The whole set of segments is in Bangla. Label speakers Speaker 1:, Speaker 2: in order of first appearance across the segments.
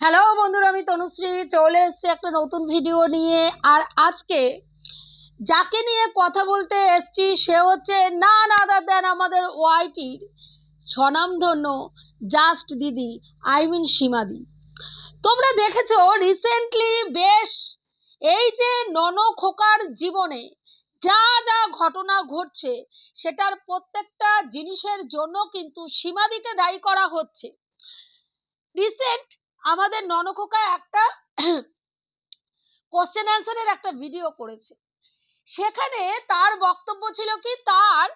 Speaker 1: হ্যালো বন্ধুরা, আমি তনুশ্রী। চলে এসেছি একটা নতুন ভিডিও নিয়ে। আর আজকে যাকে নিয়ে কথা বলতে এসছি, সে হচ্ছে না না দেন আমাদের ওয়াইটির স্বনামধন্য জাস্ট দিদি আই মিন সীমাদি তোমরা দেখেছ রিসেন্টলি বেশ এই যে নন খোকার জীবনে যা যা ঘটনা ঘটছে, সেটার প্রত্যেকটা জিনিসের জন্য কিন্তু সীমাদিকে দায়ী করা হচ্ছে। রিসেন্ট আমাদের ননখোকা একটা কোশ্চেন অ্যান্সারের একটা ভিডিও করেছে। সেখানে তার বক্তব্য ছিল কি, তার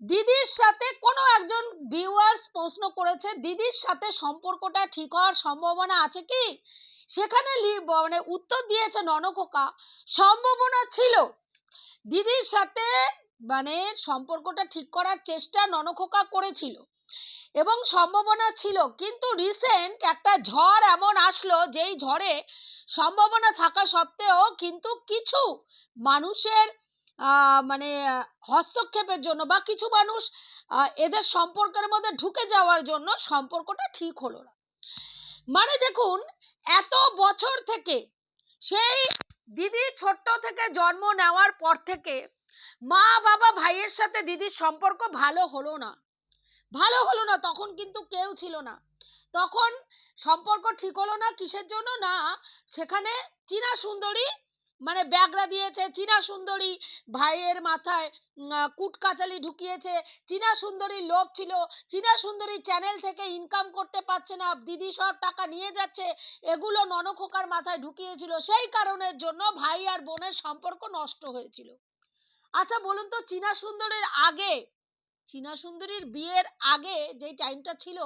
Speaker 1: দিদির সাথে কোনো একজন ভিউয়ার্স প্রশ্ন করেছে, দিদির সাথে সম্পর্কটা ঠিক হওয়ার সম্ভাবনা আছে কি? সেখানে মানে উত্তর দিয়েছে ননখোকা সম্ভাবনা ছিল। দিদির সাথে মানে সম্পর্কটা ঠিক করার চেষ্টা ননখোকা করেছিল। এবং সম্ভাবনা ছিল। কিন্তু রিসেন্ট একটা ঝড় এমন আসলো, যেই ঝড়ে সম্ভাবনা থাকা সত্ত্বেও কিন্তু কিছু মানুষের মানে হস্তক্ষেপের জন্য বা কিছু মানুষ এদের সম্পর্কের মধ্যে ঢুকে যাওয়ার জন্য সম্পর্কটা ঠিক হলো না। মানে দেখুন, এত বছর থেকে, সেই দিদি ছোট্ট থেকে জন্ম নেওয়ার পর থেকে মা বাবা ভাইয়ের সাথে দিদির সম্পর্ক ভালো হলো না। ভালো হলো না, তখন কিন্তু কেউ ছিল না। তখন সম্পর্ক ঠিক হলো না কিসের জন্য? না, সেখানে চীনা সুন্দরী মানে ব্যাগরা দিয়েছে, চীনা সুন্দরী ভাইয়ের মাথায় কুটকাচালি ঢুকিয়েছে, চীনা সুন্দরীর লোভ ছিল, চীনা সুন্দরী চ্যানেল থেকে ইনকাম করতে পারছে না, দিদি সব টাকা নিয়ে যাচ্ছে, এগুলো ননখোকার মাথায় ঢুকিয়েছিল, সেই কারণের জন্য ভাই আর বোনের সম্পর্ক নষ্ট হয়েছিল। আচ্ছা বলুন তো চীনা সুন্দরীর আগে চীনা সুন্দরীর বিয়ের আগে যে টাইমটা ছিল,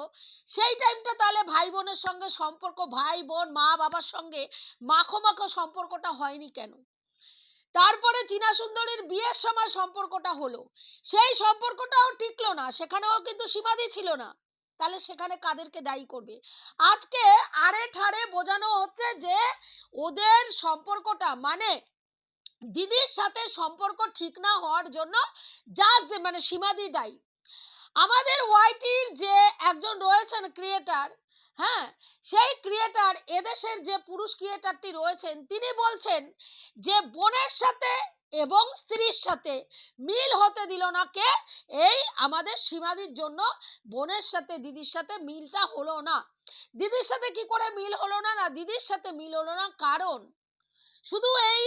Speaker 1: সেই টাইমটা তাহলে ভাই বোনের সঙ্গে সম্পর্ক ভাই বোন মা বাবার সঙ্গে মাখো মাখো সম্পর্কটা হয়নি কেন? তারপরে চীনা সুন্দরীর বিয়ের সময় সম্পর্কটা হলো। সেই সম্পর্কটাও টিকলো না, সেখানেও কিন্তু সীমাদি ছিল না। তাহলে সেখানে কাদেরকে দায়ী করবে? আজকে আড়ে ঠাড়ে বোঝানো হচ্ছে যে ওদের সম্পর্কটা মানে দিদির সাথে সম্পর্ক ঠিক না হওয়ার জন্য জাস্ট মানে সীমাদি দায়ী। আমাদের ওয়াইটির যে একজন রয়েছেন ক্রিয়েটার হ্যাঁ সেই ক্রিয়েটার এদেশের যে পুরুষ ক্রিয়েটারটি রয়েছেন, তিনি বলছেন যে বোনের সাথে এবং স্ত্রীর সাথে মিল হতে দিল না কে, এই আমাদের সীমাদির জন্য বোনের সাথে দিদির সাথে মিলটা হলো না। দিদির সাথে কি করে মিল হলো না না, দিদির সাথে মিল হলো না, কারণ শুধু এই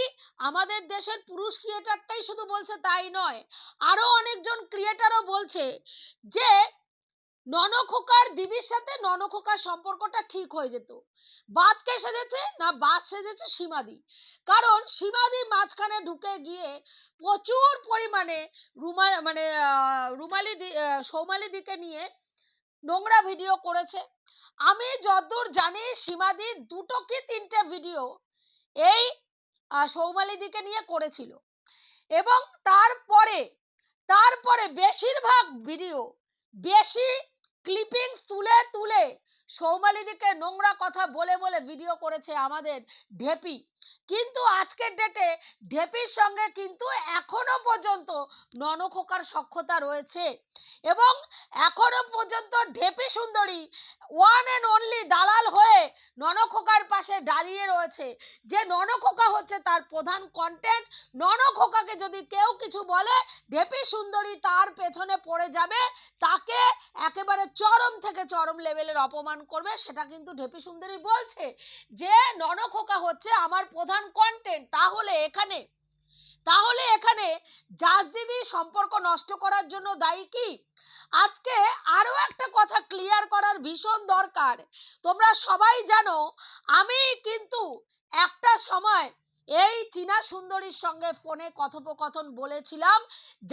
Speaker 1: আমাদের দেশের পুরুষ ক্রিয়েটারটাই শুধু বলছে তাই নয়, আরও অনেকজন ক্রিয়েটারও বলছে যে ননখোকার দিদির সাথে ননখোকার সম্পর্কটা ঠিক হয়ে যেত। বাদ কে সেজেছে না বাদ সেজেছে সীমাদি। কারণ সীমাদি মাঝখানে ঢুকে গিয়ে প্রচুর পরিমাণে রুমা মানে রুমালি সৌমালি দিকে নিয়ে নোংরা ভিডিও করেছে। আমি যতদূর জানি সীমাদি দুটো কি তিনটে ভিডিও, এই আহ, সৌমালি দিকে নিয়ে করেছিল। এবং তারপরে তারপরে বেশিরভাগ ভিডিও বেশি ক্লিপিং তুলে তুলে সৌমালিদিকে নোংরা কথা বলে বলে ভিডিও করেছে আমাদের ঢেপি। কিন্তু আজকের ডেটে ঢেপির সঙ্গে কিন্তু এখনও পর্যন্ত ননখোকার সক্ষতা রয়েছে। এবং এখনও পর্যন্ত ঢেপি সুন্দরী ওয়ান অ্যান্ড অনলি দালাল হয়ে ননখোকার পাশে দাঁড়িয়ে রয়েছে। যে ননখোকা হচ্ছে তার প্রধান কন্টেন্ট ননখোকাকে যদি কেউ কিছু বলে, ঢেপি সুন্দরী তার পেছনে পড়ে যাবে, তাকে একেবারে চরম থেকে চরম লেভেলের অপমান করবে, সেটা কিন্তু ঢেপি সুন্দরী বলছে। যে ননখোকা হচ্ছে আমার প্রধান কন্টেন্ট তাহলে এখানে তাহলে এখানে জাজ দিদি সম্পর্ক নষ্ট করার জন্য দায়ী কি? আজকে আরও একটা কথা ক্লিয়ার করার ভীষণ দরকার। তোমরা সবাই জানো, আমি কিন্তু একটা সময় এই চীনা সুন্দরীর সঙ্গে ফোনে কথোপকথন বলেছিলাম,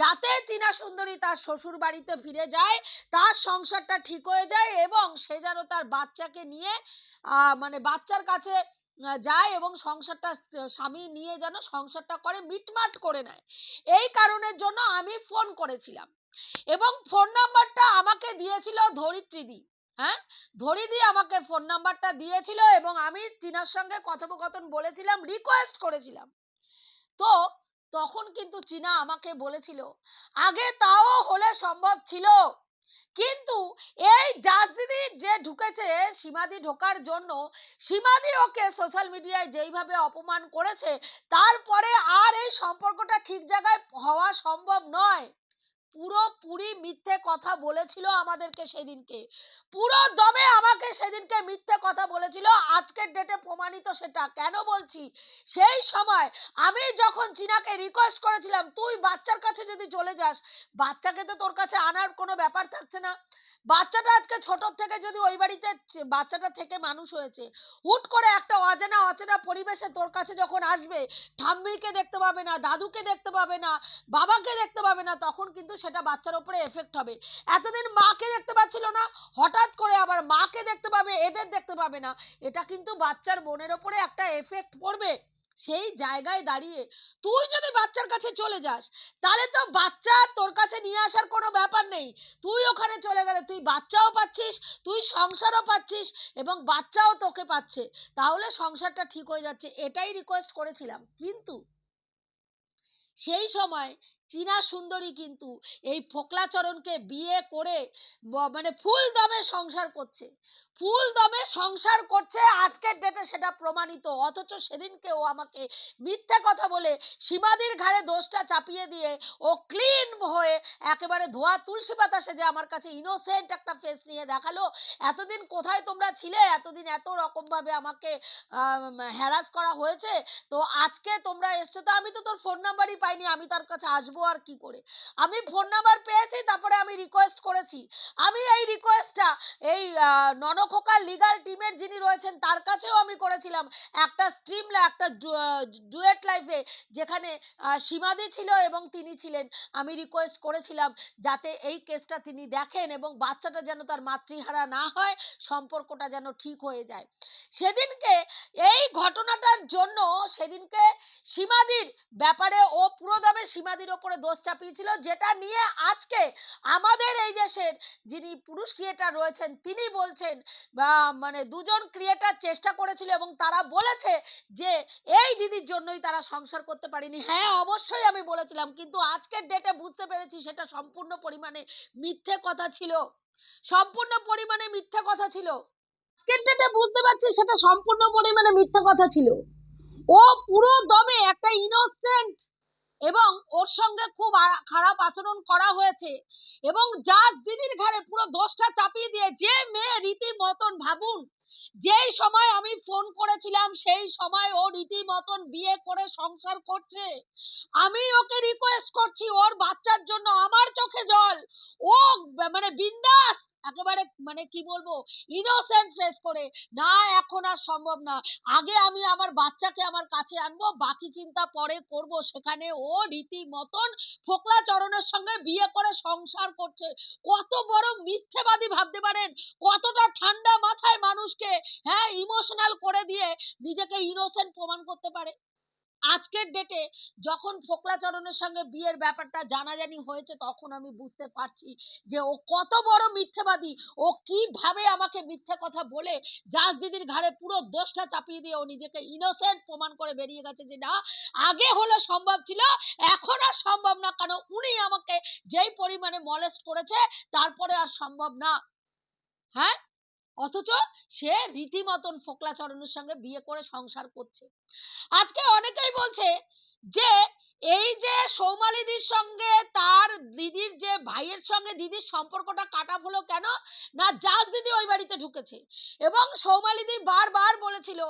Speaker 1: যাতে চীনা সুন্দরী তার শ্বশুর বাড়িতে ফিরে যায়, তার সংসারটা ঠিক হয়ে যায় এবং সে যেন তার বাচ্চাকে নিয়ে মানে বাচ্চার কাছে যায় এবং সংসারটা স্বামী নিয়ে যেন সংসারটা করে, মিটমাট করে নেয়। এই কারণের জন্য আমি ফোন করেছিলাম। এবং ফোন নাম্বারটা আমাকে দিয়েছিল ধরিত্রীদি হ্যাঁ? ধরিদি আমাকে ফোন নাম্বারটা দিয়েছিল এবং আমি চীনার সঙ্গে কথোপকথন বলেছিলাম রিকোয়েস্ট করেছিলাম। তো তখন কিন্তু চীনা আমাকে বলেছিল, আগে তাও হলে সম্ভব ছিল। কিন্তু এই জাজদিদি যে ঢুকেছে সীমাদি ঢোকার জন্য সীমাদি ওকে সোশ্যাল মিডিয়ায় যেইভাবে অপমান করেছে, তারপরে আর এই সম্পর্কটা ঠিক জায়গায় হওয়া সম্ভব নয়। পুরোপুরি মিথ্যে কথা বলেছিল আমাদেরকে সেদিনকে। পুরো দমে আমাকে সেদিনকে মিথ্যে কথা বলেছিল। আজকের ডেটে প্রমাণিত সেটা। কেন বলছি? সেই সময় আমি যখন চিনাকে রিকোয়েস্ট করেছিলাম, তুই বাচ্চার কাছে যদি চলে যাস, বাচ্চাকে তো তোর কাছে আনার কোনো ব্যাপার থাকছে না। বাচ্চাটা আজকে ছোট থেকে যদি ওই বাড়িতে বাচ্চাটা থেকে মানুষ হয়েছে, হুট করে একটা অজানা অচেনা পরিবেশে তোর কাছে যখন আসবে, ঠাম্মিকে দেখতে পাবে না, দাদুকে দেখতে পাবে না, বাবাকে দেখতে পাবে না, তখন কিন্তু সেটা বাচ্চার উপরে এফেক্ট হবে। এতদিন মাকে দেখতে পাচ্ছিল না, হঠাৎ করে আবার মাকে দেখতে পাবে, এদের দেখতে পাবে না। এটা কিন্তু বাচ্চার মনের ওপরে একটা এফেক্ট পড়বে। সেই জায়গায় দাঁড়িয়ে তুই যদি বাচ্চার কাছে চলে যাস, তাহলে তো বাচ্চা তোর কাছে নিয়ে আসার কোনো ব্যাপার নেই। তুই ওখানে চলে গেলে তুই বাচ্চাও পাচ্ছিস, তুই সংসারও পাচ্ছিস এবং বাচ্চাও তোকে পাচ্ছে। তাহলে সংসারটা ঠিক হয়ে যাচ্ছে, এটাই রিকোয়েস্ট করেছিলাম। কিন্তু সেই সময় চীনা সুন্দরী কিন্তু এই ফোকলাচরণকে বিয়ে করে মানে ফুল দমে সংসার করছে। ফুল দমে সংসার করছে, আজকের ডেটে সেটা প্রমাণিত। অথচ সেদিনকে ও আমাকে মিথ্যে কথা বলে সীমাদির ঘাড়ে দোষটা চাপিয়ে দিয়ে ও ক্লিন হয়ে একেবারে ধোয়া তুলসী পাতা সেজে আমার কাছে ইনোসেন্ট একটা ফেস নিয়ে দেখাল, এতদিন কোথায় তোমরা ছিলে? এতদিন এত রকম ভাবে আমাকে হ্যারাস করা হয়েছে? তো আজকে তোমরা এসছো, তো আমি তো তোর ফোন নাম্বারই পাইনি, আমি তার কাছে আসব আর কি করে? আমি ফোন নাম্বার পেয়েছি, তারপরে আমি রিকোয়েস্ট করেছি। আমি এই রিকোয়েস্টটা এই ননখোকার লিগাল টিমের যিনি রয়েছেন, তার কাছেও আমি করেছিলাম। একটা স্ট্রিম একটা ডুয়েট লাইফে যেখানে সীমাদি ছিল এবং তিনি ছিলেন। আমি রিকোয়েস্ট করেছিলাম যাতে এই কেসটা তিনি দেখেন এবং বাচ্চাটা যেন তার মাতৃহারা না হয়, সম্পর্কটা যেন ঠিক হয়ে যায়। সেদিনকে এই ঘটনাটার জন্য, সেদিনকে সীমাদির ব্যাপারে ও পুরোদমে সীমাদির ওপরে দোষ চাপিয়েছিল, যেটা নিয়ে আজকে আমাদের এই দেশের যিনি পুরুষ ক্রিয়েটার রয়েছেন, তিনি বলছেন, বা মানে দুজন ক্রিয়েটার চেষ্টা করেছিল এবং তারা বলেছে যে এই দিদির জন্যই তারা সংসার করতে পারেনি। হ্যাঁ অবশ্যই আমি বলেছিলাম, কিন্তু আজকের ডেটে বুঝতে পেরেছি সেটা সম্পূর্ণ পরিমাণে মিথ্যে কথা ছিল। সম্পূর্ণ পরিমাণে মিথ্যে কথা ছিল। আজকের ডেটে বুঝতে পারছি সেটা সম্পূর্ণ পরিমাণে মিথ্যে কথা ছিল। ও পুরো দমে একটা ইনোসেন্ট এবং ওর সঙ্গে খুব খারাপ আচরণ করা হয়েছে। এবং যার দিদির ঘাড়ে পুরো দোষটা চাপিয়ে দিয়ে যে মেয়ে রীতিমতন ভাবুন, যেই সময় আমি ফোন করেছিলাম, সেই সময় ও রীতিমতন বিয়ে করে সংসার করছে। আমি ওকে রিকোয়েস্ট করছি, ওর বাচ্চার জন্য আমার চোখে জল। ও মানে বিন্দাস একেবারে মানে কি বলব ইনোসেন্ট ফেস করে, না, এখন আর সম্ভব না। আগে আমি আমার বাচ্চাকে আমার কাছে আনব, বাকি চিন্তা পরে করব। সেখানে ও রীতিমতন ফোকলা চরণের সঙ্গে বিয়ে করে সংসার করছে। কত বড় মিথ্যেবাদী ভাবতে পারেন? কতটা ঠান্ডা মাথায় মানুষকে হ্যাঁ ইমোশনাল করে দিয়ে নিজেকে ইনোসেন্ট প্রমাণ করতে পারে? আজকের ডেটে যখন ফোকলাচরণের সঙ্গে বিয়ের ব্যাপারটা জানাজানি হয়েছে, তখন আমি বুঝতে পারছি যে ও কত বড় মিথ্যেবাদী। ও কীভাবে আমাকে মিথ্যে কথা বলে জাজ দিদির ঘাড়ে পুরো দোষটা চাপিয়ে দিয়ে ও নিজেকে ইনোসেন্ট প্রমাণ করে বেরিয়ে গেছে যে না, আগে হলে সম্ভব ছিল, এখন আর সম্ভব না। কারণ উনি আমাকে যেই পরিমাণে মলেস্ট করেছে, তারপরে আর সম্ভব না। হ্যাঁ? অথচ সে রীতিমতন ফোকলাচরণের সঙ্গে বিয়ে করে সংসার করছে। আজকে অনেকেই বলছে যে এই যে সৌমালিদির সঙ্গে তার দিদির যে ভাইয়ের সঙ্গে দিদির সম্পর্কটা কাটা হলো কেন? না, জাজ দিদি ওই বাড়িতে ঢুকেছে। এবং সৌমালিদি বারবার বলেছিল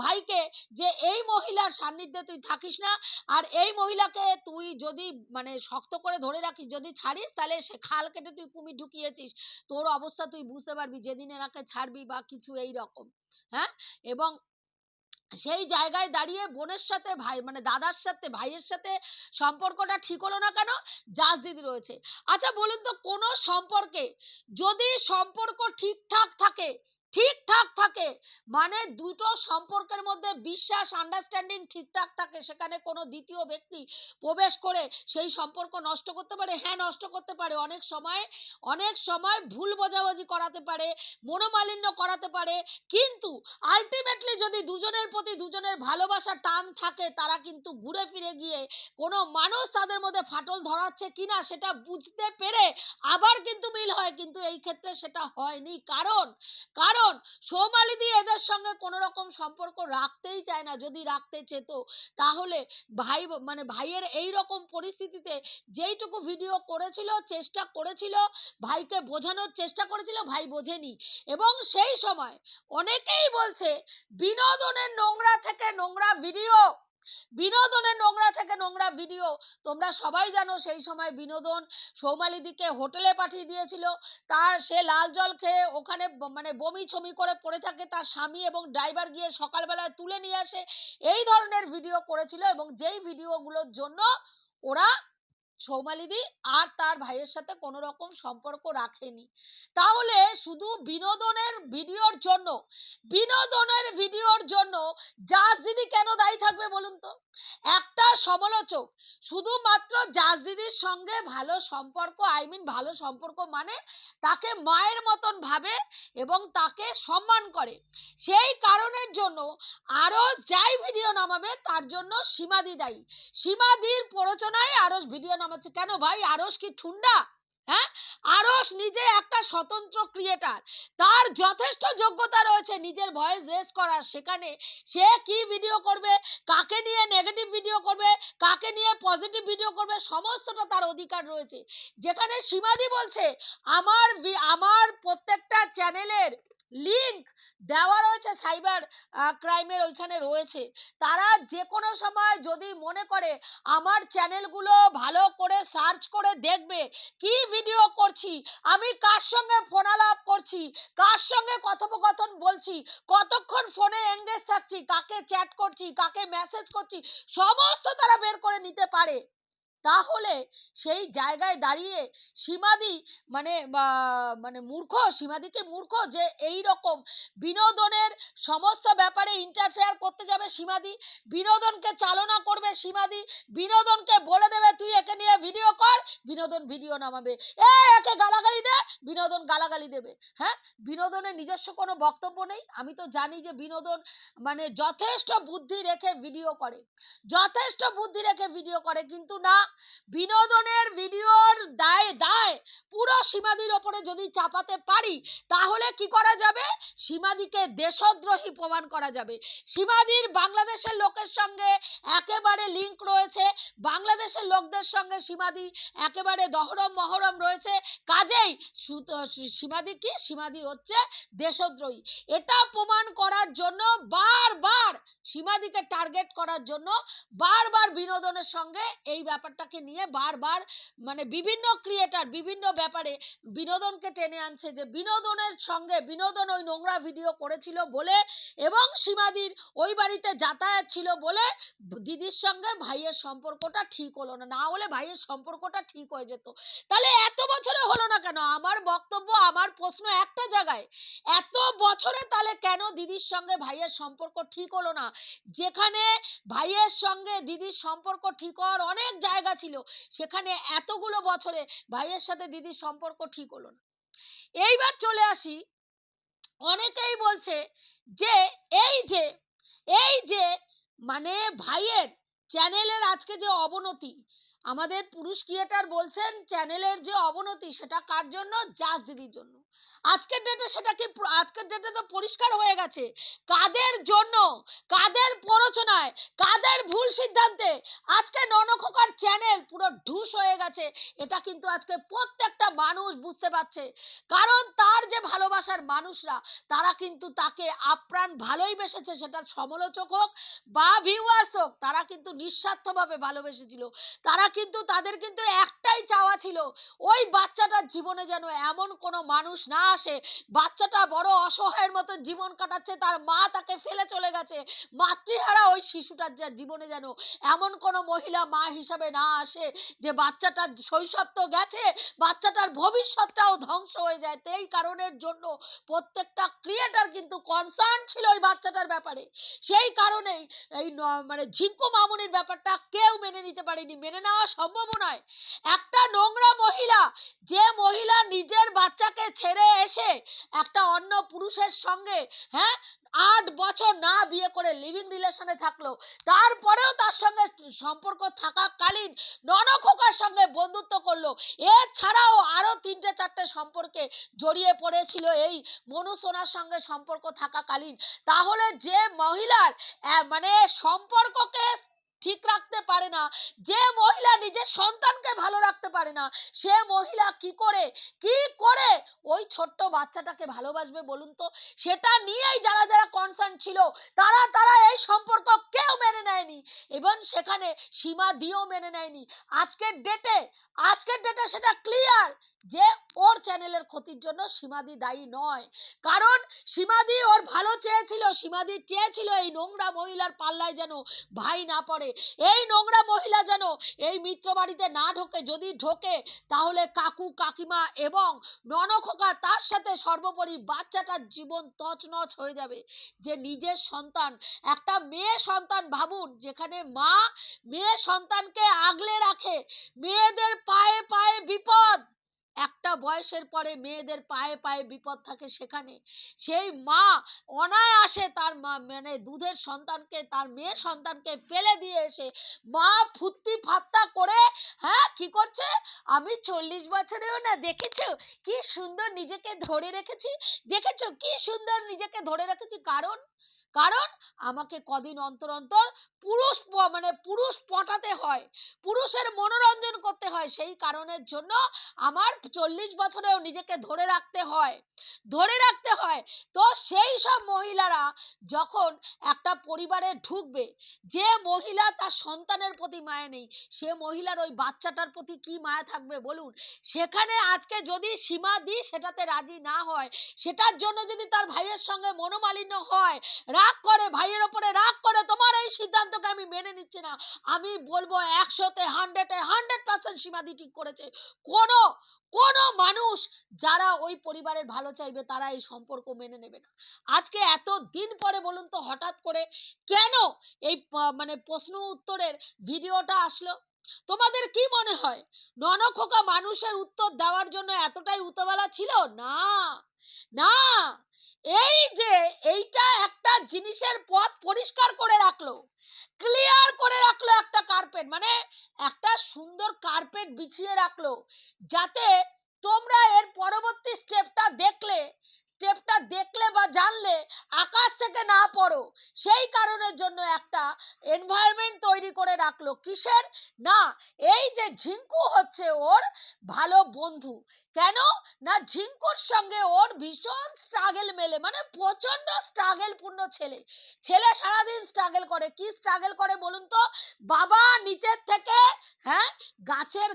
Speaker 1: ভাইকে যে এই মহিলার সান্নিধ্যে তুই থাকিস না, আর এই মহিলাকে তুই যদি মানে শক্ত করে ধরে রাখিস, যদি ছাড়িস, তাহলে সে খাল কেটে তুই কুমির ঢুকিয়েছিস। তোর অবস্থা তুই বুঝতে পারবি, যেদিন এনাকে ছাড়বি বা কিছু এই রকম হ্যাঁ? এবং সেই জায়গায় দাঁড়িয়ে বোনের সাথে ভাই মানে দাদার সাথে, ভাইয়ের সাথে সম্পর্কটা ঠিক হলো না কেন? জাজ দিদি রয়েছে। আচ্ছা বলুন তো কোনো সম্পর্কে যদি সম্পর্ক ঠিকঠাক থাকে ঠিকঠাক থাকে। মানে দুটো সম্পর্কের মধ্যে বিশ্বাস আন্ডারস্ট্যান্ডিং ঠিকঠাক থাকে, সেখানে কোনো দ্বিতীয় ব্যক্তি প্রবেশ করে সেই সম্পর্ক নষ্ট করতে পারে। হ্যাঁ নষ্ট করতে পারে। অনেক সময় অনেক সময় ভুল বোঝাবুঝি করাতে পারে, মনোমালিন্য করাতে পারে। কিন্তু আলটিমেটলি যদি দুজনের প্রতি দুজনের ভালোবাসা টান থাকে, তারা কিন্তু ঘুরে ফিরে গিয়ে কোনো মানুষ তাদের মধ্যে ফাটল ধরাচ্ছে কিনা সেটা বুঝতে পেরে আবার কিন্তু মিল হয়। কিন্তু এই ক্ষেত্রে সেটা হয়নি। কারণ কারণ সৌমালিদি এদের সঙ্গে কোনো রকম সম্পর্ক রাখতেই চায় না, যদি রাখতে চেত। তাহলে ভাই মানে ভাইয়ের এই রকম পরিস্থিতিতে যেইটুকু ভিডিও করেছিল, চেষ্টা করেছিল, ভাইকে বোঝানোর চেষ্টা করেছিল, ভাই বোঝেনি। এবং সেই সময় অনেকেই বলছে, বিনোদনের নোংরা থেকে নোংরা ভিডিও বিনোদনের নোংরা থেকে নোংরা ভিডিও তোমরা সবাই জানো সেই সময় বিনোদন সৌমালিদিকে হোটেলে পাঠিয়ে দিয়েছিল। তার সে লাল জল খেয়ে ওখানে মানে বমি ছমি করে পড়ে থাকে। তার স্বামী এবং ড্রাইভার গিয়ে সকালবেলায় তুলে নিয়ে আসে। এই ধরনের ভিডিও করেছিল এবং যেই ভিডিওগুলোর জন্য ওরা সৌমালিদি আর তার ভাইয়ের সাথে কোনো রকম সম্পর্ক রাখেনি। তাহলে শুধু বিনোদনের ভিডিওর জন্য, বিনোদনের ভিডিওর জন্য জাজ দিদি কেন দায়ী থাকবে বলুন তো? একটা সমালোচক শুধুমাত্র জাজ দিদির সঙ্গে ভালো সম্পর্ক আই মিন ভালো সম্পর্ক মানে তাকে মায়ের মতন ভাবে এবং তাকে সম্মান করে। সেই কারণের জন্য আরও যাই ভিডিও নামাবে তার জন্য সীমাদি দায়ী। সীমাদির প্ররোচনায় আরস ভিডিও নামাচ্ছে কেন ভাই? আরস কি ঠুন্ডা? হ্যাঁ? আরস নিজে একটা স্বতন্ত্র ক্রিয়েটার। তার যথেষ্ট যোগ্যতা রয়েছে নিজের ভয়েস রেস করার। সেখানে সে কি ভিডিও করবে, কাকে নিয়ে নেগেটিভ ভিডিও করবে, কাকে নিয়ে পজিটিভ ভিডিও করবে, সমস্তটা তার অধিকার রয়েছে। যেখানে সীমাদি বলছে, আমার আমার প্রত্যেকটা চ্যানেলের লিংক দেওয়া রয়েছে সাইবার ক্রাইমের ওইখানে রয়েছে। তারা যে কোনো সময় যদি মনে করে, আমার চ্যানেলগুলো ভালো করে সার্চ করে দেখবে, কি ভিডিও করছি, আমি কার সঙ্গে ফোনালাপ করছি, কার সঙ্গে কথোপকথন বলছি, কতক্ষণ ফোনে এঙ্গেজ থাকছি, কাকে চ্যাট করছি, কাকে মেসেজ করছি, সমস্ত তারা বের করে নিতে পারে। তাহলে সেই জায়গায় দাঁড়িয়ে সীমাদি মানে মানে মূর্খ, সীমাদিকে মূর্খ যে এই রকম বিনোদনের সমস্ত ব্যাপারে ইন্টারফেয়ার করতে যাবে সীমাদি, বিনোদনকে চালনা করবে সীমাদি, বিনোদনকে বলে দেবে তুই একে নিয়ে ভিডিও কর, বিনোদন ভিডিও নামাবে। এ, একে গালাগালি দে, বিনোদন গালাগালি দেবে। হ্যাঁ? বিনোদনের নিজস্ব কোনো বক্তব্য নেই। আমি তো জানি যে বিনোদন মানে যথেষ্ট বুদ্ধি রেখে ভিডিও করে। যথেষ্ট বুদ্ধি রেখে ভিডিও করে, কিন্তু না বিনোদনের ভিডিওর দায় দায় পুরো সীমাদির ওপরে যদি চাপাতে পারি, তাহলে কি করা যাবে? সীমাদিকে দেশদ্রোহী প্রমাণ করা যাবে। সীমাদির বাংলাদেশের লোকের সঙ্গে একেবারে লিংক রয়েছে। বাংলাদেশের লোকদের সঙ্গে সীমাদি একেবারে দহরম মহরম রয়েছে। কাজেই সীমাদি কি? সীমাদি হচ্ছে দেশদ্রোহী। এটা প্রমাণ করার জন্য বারবার সীমাদিকে টার্গেট করার জন্য বারবার বিনোদনের সঙ্গে এই ব্যাপারটাকে নিয়ে বারবার মানে বিভিন্ন ক্রিয়েটার বিভিন্ন ব্যাপারে বিনোদনকে টেনে আনছে যে বিনোদনের সঙ্গে বিনোদন ওই নোংরা ভিডিও করেছিল বলে এবং সীমাদির ওই বাড়িতে যাতায়াত ছিল বলে দিদির সঙ্গে ভাইয়ের সম্পর্কটা ঠিক হলো না। না হলে ভাইয়ের সম্পর্কটা ঠিক হয়ে যেত। তাহলে এত বছরে হলো না কেন? আমার বক্তব্য, আমার প্রশ্ন একটা জায়গায়, এত বছরে তাহলে কেন দিদির সঙ্গে ভাইয়ের সম্পর্ক ঠিক হলো না? যেখানে ভাইয়ের সঙ্গে দিদির সম্পর্ক ঠিক হওয়ার অনেক জায়গা ছিল, সেখানে এতগুলো বছরে ভাইয়ের সাথে দিদির সম্পর্ক ঠিক হলো না। এইবার চলে আসি, অনেকেই বলছে যে এই যে এই যে মানে ভাইয়ের চ্যানেলের আজকে যে অবনতি আমাদের পুরুষ ক্রিয়েটার বলছেন, চ্যানেলের যে অবনতি, সেটা কার জন্য? জাজ দিদির জন্য। আজকের ডেটে সেটা কি আজকের ডেটে তো পরিষ্কার হয়ে গেছে। কাদের জন্য? কাদের প্ররোচনায়? কাদের ভুল সিদ্ধান্তে? আজকে ননখোকার চ্যানেল পুরো ঢুস হয়ে গেছে। এটা কিন্তু আজকে প্রত্যেকটা মানুষ বুঝতে পারছে। কারণ তার যে ভালোবাসার মানুষরা, তারা কিন্তু তাকে আপ্রাণ ভালোই বেসেছে, সেটা সমালোচক হোক বা ভিউয়ার্স হোক, তারা কিন্তু নিঃস্বার্থভাবে ভালোবেসেছিল। তারা কিন্তু তাদের কিন্তু একটাই চাওয়া ছিল, ওই বাচ্চাটার জীবনে যেন এমন কোনো মানুষ না আসে। বাচ্চাটা বড় অসহায়ের মতো জীবন কাটাচ্ছে, তার মা তাকে ফেলে চলে গেছে। মাতৃহারা ওই শিশুটার যা জীবনে যেন এমন কোনো মহিলা মা হিসাবে না আসে, যে বাচ্চাটার শৈশব তো গেছে, বাচ্চাটার ভবিষ্যৎটাও ধ্বংস হয়ে যায়। এই কারণের জন্য প্রত্যেকটা ক্রিয়েটার কিন্তু কনসার্ন ছিল ওই বাচ্চাটার ব্যাপারে। সেই কারণেই এই মানে ঝিঙ্কু মামুনির ব্যাপারটা কেউ মেনে নিতে পারেনি। মেনে নেওয়া সম্ভব নয়। একটা নোংরা মহিলা, যে মহিলা নিজের বাচ্চাকে ছেড়ে এসে একটা অন্য পুরুষের সঙ্গে হ্যাঁ আট বছর না বিয়ে করে লিভিং রিলেশনে থাকল, তারপরেও তার সঙ্গে সম্পর্ক থাকাকালীন ননখোকার সঙ্গে বন্ধুত্ব করল। এছাড়াও আরও তিনটে চারটে সম্পর্কে জড়িয়ে পড়েছিল এই মনু সোনার সঙ্গে সম্পর্ক থাকাকালীন। তাহলে যে মহিলার মানে সম্পর্ককে ঠিক রাখতে পারে না। যে মহিলা নিজের সন্তানকে ভালো রাখতে পারে না, সে মহিলা কি করে? কি করে? ওই ছোট্ট বাচ্চাটাকে ভালোবাসবে বলুন তো? সেটা নিয়েই যারা যারা কনসার্ন ছিল, তারা তারা এই সম্পর্ক কেউ মেনে নেয়নি। এবং সেখানে সীমা দিয়েও মেনে নেয়নি। আজকের ডেটে আজকের ডেটে সেটা ক্লিয়ার যে ওর চ্যানেলের ক্ষতির জন্য সীমাদি দায়ী নয়। কারণ সীমাদি ওর ভালো চেয়েছিল, সীমাদি চেয়েছিল এই নোংরা মহিলার পাল্লায় যেন ভাই না পড়ে। এই নোংরা মহিলা যেন এই মিত্র বাড়িতে না ঢোকে, যদি ঢোকে, তাহলে কাকু, কাকিমা এবং ননখোকা তার সাথে সর্বোপরি বাচ্চাটার জীবন তছনছ হয়ে যাবে। যে নিজের সন্তান, একটা মেয়ে সন্তান ভাবুন, যেখানে মা মেয়ে সন্তানকে আগলে রাখে, মেয়েদের পায়ে পায়ে বিপদ। একটা বয়সের পরে মেয়েদের পায়ে পায়ে বিপদ থাকে সেখানে। সেই মা অনায়াসে তার মা মানে দুধের সন্তানকে, তার মেয়ে সন্তানকে ফেলে দিয়ে এসে মা ফুর্তি ফাত্তা করে হ্যাঁ কি করছে? আমি চল্লিশ বছরেও না দেখেছ? কি সুন্দর নিজেকে ধরে রেখেছি। দেখেছ? কি সুন্দর নিজেকে ধরে রেখেছি। কারণ কারণ আমাকে কদিন অন্তর অন্তর পুরুষ মানে পুরুষ পটাতে হয়, পুরুষের মনোরঞ্জন করতে হয়। সেই কারণের জন্য আমার চল্লিশ বছরেও নিজেকে ধরে রাখতে হয়, ধরে রাখতে হয়। তো সেই সব মহিলারা যখন একটা পরিবারে ঢুকবে, যে মহিলা তার সন্তানের প্রতি মায়া নেই, সে মহিলার ওই বাচ্চাটার প্রতি কি মায়া থাকবে বলুন? সেখানে আজকে যদি সীমা দি সেটাতে রাজি না হয়, সেটার জন্য যদি তার ভাইয়ের সঙ্গে মনোমালিন্য হয় রাগ করে, ভাইয়ের ওপরে রাগ করে, তোমার এই সিদ্ধান্তকে আমি মেনে নিচ্ছি না। আমি বলব একশোতে হান্ড্রেডে হান্ড্রেড পার্সেন্ট সীমাদি ঠিক করেছে। কোনো কোনো মানুষ যারা ওই পরিবারের ভালো চাইবে, তারা এই সম্পর্ক মেনে নেবে না। আজকে এত দিন পরে বলুন তো, হঠাৎ করে কেন এই মানে প্রশ্ন উত্তরের ভিডিওটা আসলো? তোমাদের কি মনে হয়? ননখোকা মানুষের উত্তর দেওয়ার জন্য এতটাই উতবেলা ছিল? না না। এই যে, এইটা একটা জিনিসের পথ পরিষ্কার করে রাখল। ক্লিয়ার করে রাখল একটা কার্পেট মানে একটা সুন্দর কার্পেট বিছিয়ে রাখল। যাতে তোমরা এর পরবর্তী স্টেপটা দেখলে স্টেপটা দেখলে বা জানলে আকাশ থেকে না পড়ো। সেই কারণের জন্য একটা এনভায়রনমেন্ট তৈরি করে রাখল। কিসের? না, এই যে ঝিঙ্কু হচ্ছে ওর ভালো বন্ধু। কেন? না ঝিঙ্কুর সঙ্গে ওর ভীষণ স্ট্রাগেল মেলে মানে প্রচণ্ড স্ট্রাগেল পূর্ণ ছেলে। ছেলে সারাদিন স্ট্রাগল করে। কি স্ট্রাগল করে বলুন তো? বাবা নিচের থেকে হ্যাঁ গাছের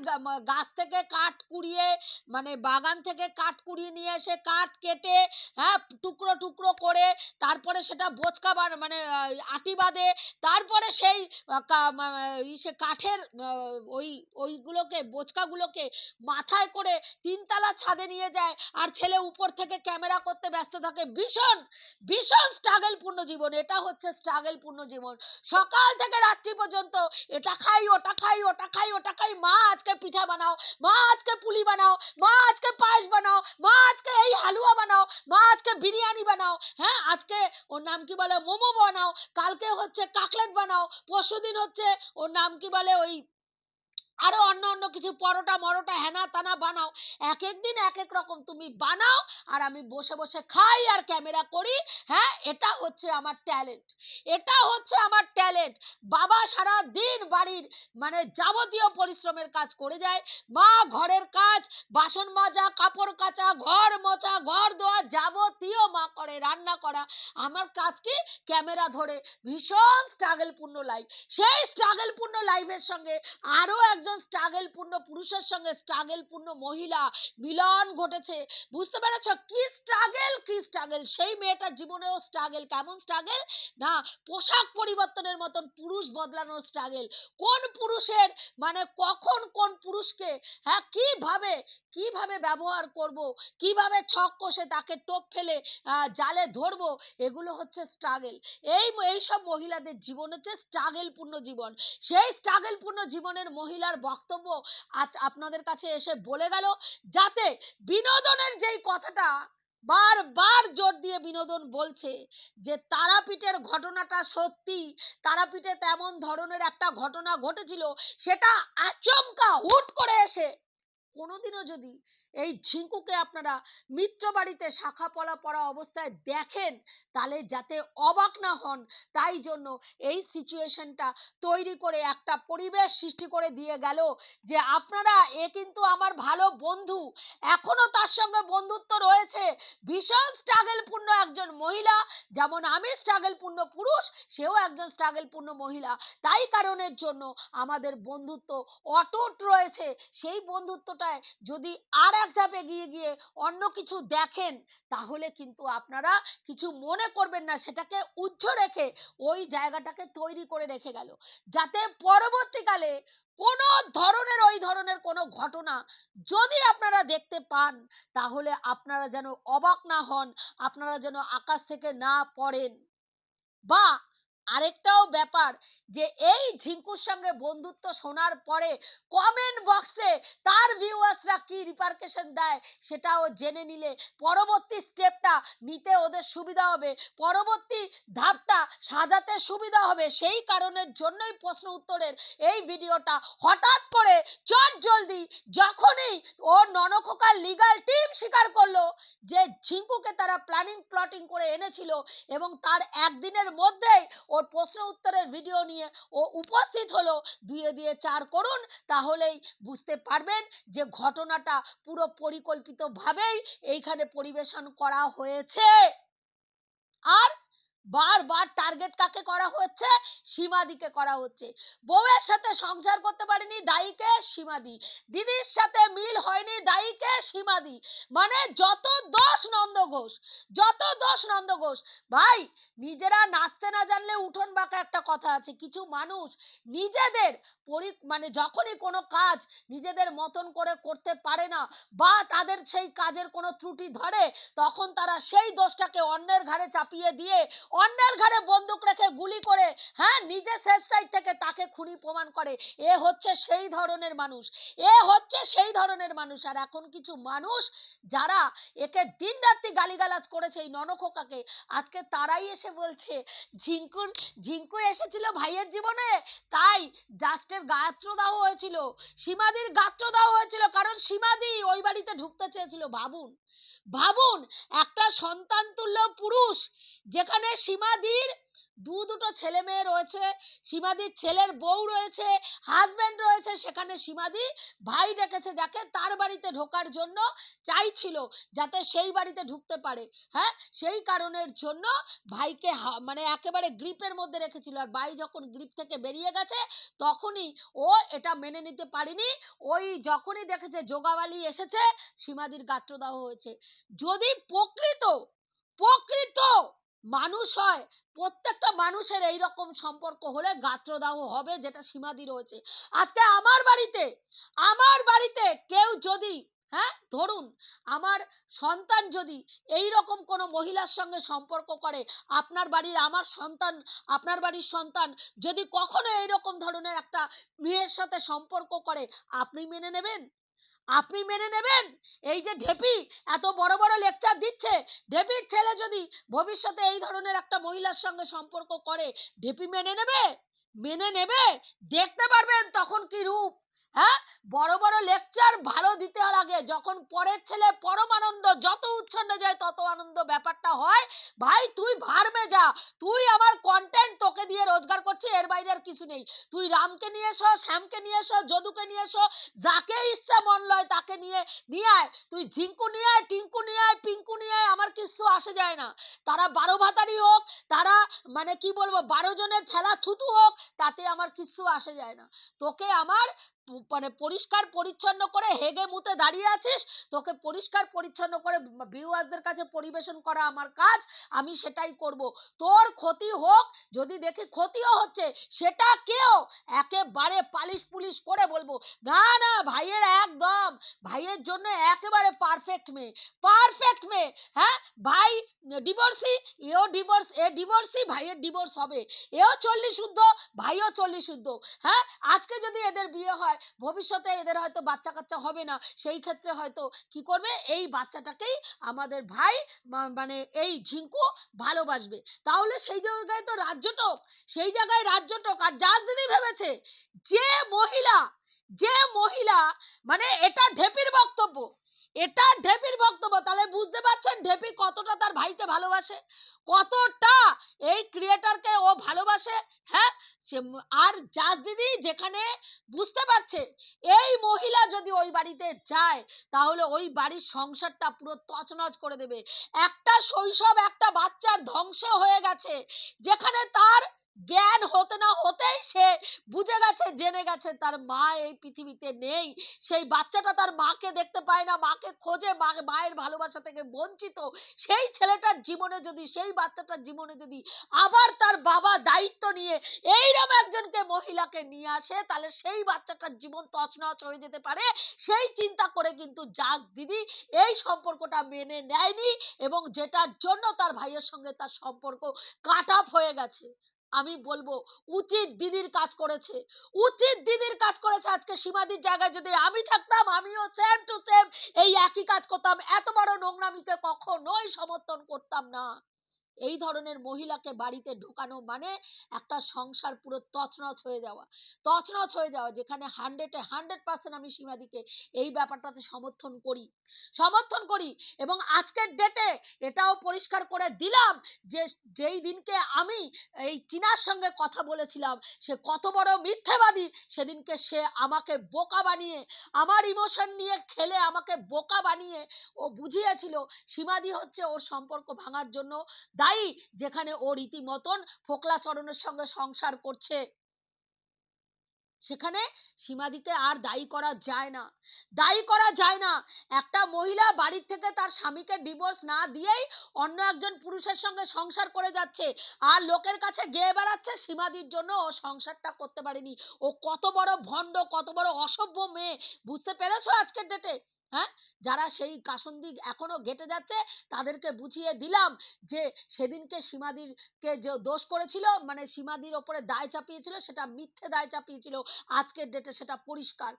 Speaker 1: গাছ থেকে কাঠ কুড়িয়ে মানে বাগান থেকে কাঠ কুড়িয়ে নিয়ে এসে কাঠ কেটে হ্যাঁ টুকরো টুকরো করে, তারপরে সেটা বোচকা মানে আটি বাঁধে, তারপরে সেই ইসে কাঠের ওই, ওইগুলোকে, বোচকাগুলোকে মাথায় করে তিনতলা ছাদে নিয়ে যায়। আর ছেলে উপর থেকে ক্যামেরা করতে ব্যস্ত থাকে। ভীষণ ভীষণ স্ট্রাগল পূর্ণ জীবন। এটা হচ্ছে স্ট্রাগল পূর্ণ জীবন। সকাল থেকে রাত্রি পর্যন্ত এটা খাই, ওটা খাই ওটা খাই ওটা খাই। মা, আজকে পিঠা বানাও। মা, আজকে পুলি বানাও। মা, আজকে পায়েস বানাও। মা, আজকে এই হালুয়া বানাও। মা, আজকে বিরিয়ানি বানাও। হ্যাঁ আজকে ওর নাম কি বলে? মোমো বানাও। কালকে হচ্ছে কাকলেট বানাও। পরশুদিন হচ্ছে ওর নাম কি বলে? ওই আরও অন্য অন্য কিছু, পরোটা, মরোটা, হেনা, তানা বানাও। এক এক দিন এক এক রকম তুমি বানাও আর আমি বসে বসে খাই আর ক্যামেরা করি। হ্যাঁ এটা হচ্ছে আমার ট্যালেন্ট। এটা হচ্ছে আমার ট্যালেন্ট। বাবা সারা দিন বাড়ির মানে যাবতীয় পরিশ্রমের কাজ করে যায়। মা ঘরের কাজ, বাসন মাজা, কাপড় কাচা, ঘর মোছা, ঘর ধোয়া যাবতীয় মা করে, রান্না করা। আমার কাজ কি? ক্যামেরা ধরে। ভীষণ স্ট্রাগলপূর্ণ লাইফ সেই স্ট্রাগলপূর্ণ লাইফের সঙ্গে আরও একজন একজন স্ট্রাগল পূর্ণ পুরুষের সঙ্গে স্ট্রাগল পূর্ণ মহিলা মিলন ঘটেছে। বুঝতে পেরেছ? কি স্ট্রাগল কি স্ট্রাগল সেই মেয়েটার জীবনেও স্ট্রাগল কেমন স্ট্রাগল না, পোশাক পরিবর্তনের মতন পুরুষ বদলানোর স্ট্রাগল কোন পুরুষের মানে কখন কোন পুরুষকে হ্যাঁ কীভাবে কীভাবে ব্যবহার করব? কীভাবে ছক কষে তাকে টোপ ফেলে জালে ধরবো? এগুলো হচ্ছে স্ট্রাগল এই এইসব মহিলাদের জীবন হচ্ছে স্ট্রাগল পূর্ণ জীবন। সেই স্ট্রাগল পূর্ণ জীবনের মহিলার বক্তব্য আজ আপনাদের কাছে এসে বলে গেল যাতে বিনোদনের যেই কথাটা বারবার জোর দিয়ে বিনোদন বলছে যে তারাপীঠের ঘটনাটা সত্যি, তারাপীঠে তেমন ধরনের একটা ঘটনা ঘটেছিল, সেটা আচমকা হুট করে এসে কোনোদিনও যদি এই ঝিঙ্কুকে আপনারা মিত্র বাড়িতে শাখা পলা পড়া অবস্থায় দেখেন, তাহলে যাতে অবাক না হন, তাই জন্য এই সিচুয়েশনটা তৈরি করে একটা পরিবেশ সৃষ্টি করে দিয়ে গেল যে আপনারা, এ কিন্তু আমার ভালো বন্ধু। এখনও তার সঙ্গে বন্ধুত্ব রয়েছে। ভীষণ স্ট্রাগলপূর্ণ একজন মহিলা, যেমন আমি স্ট্রাগলপূর্ণ পুরুষ, সেও একজন স্ট্রাগলপূর্ণ মহিলা। তাই কারণের জন্য আমাদের বন্ধুত্ব অটুট রয়েছে। সেই বন্ধুত্বটায় যদি আর এক ধাপ এগিয়ে গিয়ে অন্য কিছু দেখেন, তাহলে কিন্তু আপনারা কিছু মনে করবেন না, সেটাকে উজ্জ্ব রেখে ওই জায়গাটাকে তৈরি করে রেখে গেল। যাতে পরবর্তীকালে কোনো ধরনের, ওই ধরনের কোনো ঘটনা যদি আপনারা দেখতে পান, তাহলে আপনারা যেন অবাক না হন, আপনারা যেন আকাশ থেকে না পড়েন। বা আরেকটাও ব্যাপার যে এই ঝিঙ্কুর সঙ্গে বন্ধুত্ব শোনার পরে কমেন্ট বক্সে তার ভিউয়ার্সরা কি রিপার্কেশন দেয় সেটাও জেনে নিলে পরবর্তী স্টেপটা নিতে ওদের সুবিধা হবে। পরবর্তী ধাপটা সাজাতে সুবিধা হবে। সেই কারণের জন্যই প্রশ্ন উত্তরের এই ভিডিওটা হঠাৎ করে চট জলদি যখনই ওর ননখোকার লিগাল টিম স্বীকার করল যে ঝিঙ্কুকে তারা প্ল্যানিং প্লটিং করে এনেছিল এবং তার একদিনের মধ্যেই ওর প্রশ্ন উত্তরের ভিডিও নিয়ে ও উপস্থিত হলো। দুয়ে দিয়ে চার করুন, তাহলেই বুঝতে পারবেন যে ঘটনাটা পুরো পরিকল্পিতভাবেই এইখানে পরিবেশন করা হয়েছে। আর বারবার টার্গেট কাকে করা হচ্ছে? সীমাদিকে করা হচ্ছে। বউয়ের সাথে সংসার করতে পারেনি, দায়ীকে সীমাদি। দিদির সাথে মিল হয়নি, দায়ীকে সীমাদি। মানে যত দোষ নন্দ ঘোষ, যত দোষ নন্দ ঘোষ, ভাই নিজেরা নাচতে না জানলে উঠোন বাঁকা একটা কথা আছে। কিছু মানুষ নিজেদের পরি মানে যখনই কোনো কাজ নিজেদের মতন করে করতে পারে না বা তাদের সেই কাজের কোনো ত্রুটি ধরে, তখন তারা সেই দোষটাকে অন্যের ঘাড়ে চাপিয়ে দিয়ে অন্যের ঘরে বন্দুক রেখে গুলি করে হ্যাঁ নিজে শেষ সাইড থেকে তাকে খুনি প্রমাণ করে। এ হচ্ছে সেই ধরনের মানুষ। এ হচ্ছে সেই ধরনের মানুষ। আর এখন কিছু মানুষ যারা একে দিন রাত্রি গালিগালাজ করেছে এই ননখোকাকে, আজকে তারাই এসে বলছে, ঝিঙ্কুর, ঝিঙ্কু এসেছিল ভাইয়ের জীবনে? তাই জাস্টের গাত্রদাহ হয়েছিল। সীমাদির গাত্রদাহ হয়েছিল কারণ সীমাদি ওই বাড়িতে ঢুকতে চেয়েছিল, ভাবুন। ভাবুন একটা সন্তান তুল্য পুরুষ যেখানে সীমাদির দু দুটো ছেলে মেয়ে রয়েছে, সীমাদির ছেলের বউ রয়েছে হাজবেন্ড রয়েছে, সেখানে সীমাদি ভাই ডেকেছে যাকে তার বাড়িতে ঢোকার জন্য চাইছিল যাতে সেই বাড়িতে ঢুকতে পারে হ্যাঁ? সেই কারণের জন্য ভাইকে মানে একেবারে গ্রিপের মধ্যে রেখেছিল। আর ভাই যখন গ্রিপ থেকে বেরিয়ে গেছে, তখনই ও এটা মেনে নিতে পারেনি। ওই যখনই দেখেছে যোগাবালি এসেছে, সীমাদির গাত্রদাহ হয়েছে। যদি প্রকৃত প্রকৃত মানুষ হয়, প্রত্যেকটা মানুষের এই রকম সম্পর্ক হলে গাত্রদাহ হবে, যেটা সীমাদি রয়েছে। আজকে আমার বাড়িতে আমার বাড়িতে কেউ যদি হ্যাঁ ধরুন, আমার সন্তান যদি এই রকম কোনো মহিলার সঙ্গে সম্পর্ক করে, আপনার বাড়ির আমার সন্তান, আপনার বাড়ির সন্তান যদি কখনো এই রকম ধরনের একটা মেয়ের সাথে সম্পর্ক করে, আপনি মেনে নেবেন? আপনি মেনে নেবেন? এই যে ঢেপি, এত বড় বড় লেকচার দিচ্ছে। ঢেপির ছেলে যদি ভবিষ্যতে এই ধরনের একটা মহিলার সঙ্গে সম্পর্ক করে, ঢেপি মেনে নেবে? মেনে নেবে? দেখতে পারবেন তখন কি রূপ। হ্যাঁ? বড় বড় লেকচার ভালো দিতে লাগে যখন পরের ছেলে পরম আনন্দ যত উচ্ছন্ন যায় তত আনন্দ ব্যাপারটা হয়। ভাই, তুই ভারমে যা। তুই আমার কন্টেন্ট তোকে দিয়ে রোজগার করছি, এর বাইরে আর কিছু নেই। তুই রামকে নিয়ে এসো, শ্যামকে নিয়ে এসো, যদুকে নিয়ে এসো, যাকে ইচ্ছা মন লয় তাকে নিয়ে নিয়ে আয়। তুই ঝিঙ্কু নিয়ে আয়, টিঙ্কু নিয়ে আয়, পিঙ্কু নিয়ে আয়, আমার কিছু আসে যায় না। তারা বারো ভাতারি হোক, তারা মানে কি বলব, বারো জনের ফেলা থুতু হোক, তাতে আমার কিছু আসে যায় না। তোকে আমার মানে পরিষ্কার পরিচ্ছন্ন করে হেগে মুতে দাঁড়িয়ে আছিস? তোকে পরিষ্কার পরিচ্ছন্ন করে ভিউয়ারদের কাছে পরিবেশন করা আমার কাজ, আমি সেটাই করব। তোর ক্ষতি হোক, যদি দেখি ক্ষতিও হচ্ছে, সেটা কেউ একেবারে পালিশ পুলিশ করে বলব, না না, ভাইয়ের একদম, ভাইয়ের জন্য একেবারে পারফেক্ট মেয়ে পারফেক্ট মেয়ে হ্যাঁ ভাই ডিভোর্সি এও ডিভোর্স এ ডিভোর্সি ভাইয়ের ডিভোর্স হবে, এও চল্লিশ শুদ্ধ ভাইও চল্লিশ শুদ্ধ হ্যাঁ আজকে যদি এদের বিয়ে হয় ভবিষ্যতে এদের হয়তো বাচ্চা কাচ্চা হবে না। সেই ক্ষেত্রে হয়তো কি করবে? এই বাচ্চাটাকেই আমাদের ভাই মানে এই ঝিঙ্কু ভালোবাসবে। তাহলে সেই জায়গায় তো রাজ্যটক সেই জায়গায় রাজ্যটক আর জাজ দিদি ভেবেছে, যে মহিলা যে মহিলা মানে এটা ঢেপির বক্তব্য। এটা ঢেপির বক্তব্য। তাহলে বুঝতে পারছেন ঢেপি কতটা তার ভাইকে ভালোবাসে? কতটা এই ক্রিয়েটারকে ও ভালোবাসে? হ্যাঁ আর জাজ দিদি যেখানে বুঝতে পারছে, এই মহিলা যদি ওই বাড়িতে যায়, তাহলে ওই বাড়ির সংসারটা পুরো তছনছ করে দেবে। একটা শৈশব একটা বাচ্চার ধ্বংস হয়ে গেছে, যেখানে তার জ্ঞান হতে না হতেই সে বুঝে গেছে, জেনে গেছে তার মা এই পৃথিবীতে নেই। সেই বাচ্চাটা তার মাকে দেখতে পায় না, মাকে খোঁজে, মা- মায়ের ভালোবাসা থেকে বঞ্চিত। সেই ছেলেটার জীবনে যদি, সেই বাচ্চাটার জীবনে যদি আবার তার বাবা দায়িত্ব নিয়ে এইরকম একজনকে মহিলাকে নিয়ে আসে, তাহলে সেই বাচ্চাটার জীবন তছনছ হয়ে যেতে পারে। সেই চিন্তা করে কিন্তু জাজ দিদি এই সম্পর্কটা মেনে নেয়নি এবং যেটার জন্য তার ভাইয়ের সঙ্গে তার সম্পর্ক কাট আপ হয়ে গেছে। আমি বলব, উচিত দিদির কাজ করেছে। উচিত দিদির কাজ করেছে আজকে সীমাদির জায়গায়। যদি আমি থাকতাম, আমিও সেম টু সেম এই একই কাজ করতাম। এত বড় নোংরামিকে কখনোই সমর্থন করতাম না। এই ধরনের মহিলাকে বাড়িতে ঢোকানো মানে একটা সংসার পুরো তছনছ হয়ে যাওয়া। তছনছ হয়ে যাওয়া যেখানে হান্ড্রেডে হান্ড্রেড পার্সেন্ট আমি সীমাদিকে এই ব্যাপারটাতে সমর্থন করি। সমর্থন করি এবং আজকের ডেটে এটাও পরিষ্কার করে দিলাম যে যেই দিনকে আমি এই চীনার সঙ্গে কথা বলেছিলাম, সে কত বড় মিথ্যেবাদী, সেদিনকে সে আমাকে বোকা বানিয়ে, আমার ইমোশন নিয়ে খেলে আমাকে বোকা বানিয়ে ও বুঝিয়েছিল, সীমাদি হচ্ছে ওর সম্পর্ক ভাঙার জন্য দায়ী যেখানে ও রীতিমতন ফোকলাচরণের সঙ্গে সংসার করছে, সেখানে সীমাদিকে আর দায়ী করা যায় না। দায়ী করা যায় না। একটা মহিলা বাড়ির থেকে তার স্বামীকে ডিভোর্স না দিয়েই অন্য একজন পুরুষের সঙ্গে সংসার করে যাচ্ছে, আর লোকের কাছে গেয়ে বেড়াচ্ছে, সীমাদির জন্য ও সংসারটা করতে পারেনি। ও কত বড় ভণ্ড, কত বড় অসভ্য মেয়ে, বুঝতে পেরেছ আজকের ডেটে হ্যাঁ? যারা সেই কাসন্দি এখনও গেটে যাচ্ছে, তাদেরকে বুঝিয়ে দিলাম যে সেদিনকে সীমাদিরকে যে দোষ করেছিল মানে সীমাদির ওপরে দায় চাপিয়েছিল, সেটা মিথ্যে দায় চাপিয়েছিল। আজকের ডেটে সেটা পরিষ্কার।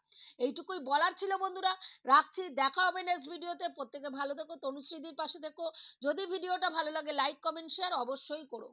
Speaker 1: এইটুকুই বলার ছিল বন্ধুরা। রাখছি। দেখা হবে নেক্সট ভিডিওতে প্রত্যেকে ভালো থেকো। তনুশ্রীদির পাশে থেকো। যদি ভিডিওটা ভালো লাগে লাইক কমেন্ট শেয়ার অবশ্যই করো।